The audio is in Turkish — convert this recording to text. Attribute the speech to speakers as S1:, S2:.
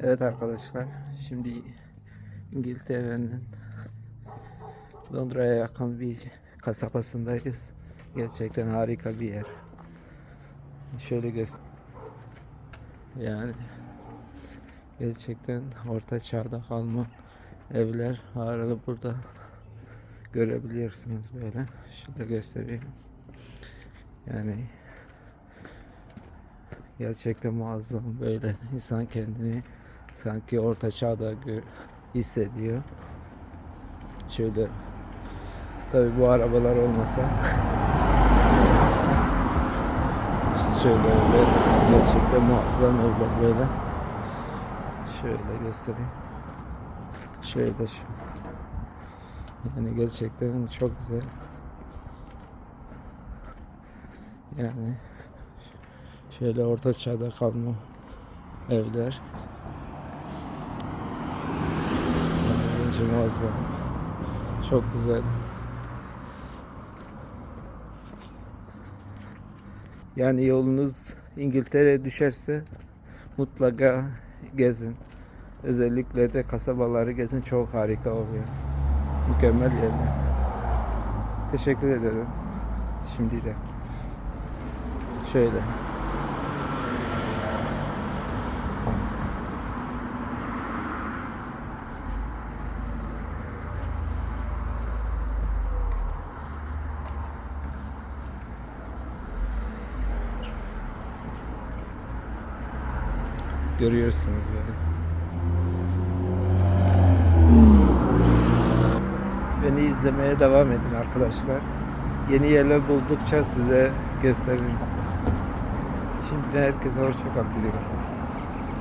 S1: Evet arkadaşlar, şimdi İngiltere'nin Londra'ya yakın bir kasabasındayız. Gerçekten harika bir yer. Şöyle göster. Yani gerçekten orta çağda kalma evler hala burada görebiliyorsunuz böyle. Şurada göstereyim. Yani gerçekten muazzam böyle insan kendini sanki orta çağda hissediyor. Şöyle tabi bu arabalar olmasa şöyle öyle gerçekten muazzam evler böyle. Şöyle göstereyim. Şöyle şu. Yani gerçekten çok güzel. Yani şöyle orta çağda kalma evler. Muazzam. Çok güzel. Yani yolunuz İngiltere'ye düşerse mutlaka gezin. Özellikle de kasabaları gezin çok harika oluyor. Mükemmel yerler. Teşekkür ederim. Şimdi de. Şöyle. Görüyorsunuz böyle. Beni izlemeye devam edin arkadaşlar. Yeni yerler buldukça size gösteririm. Şimdi herkese hoşça kal diliyorum.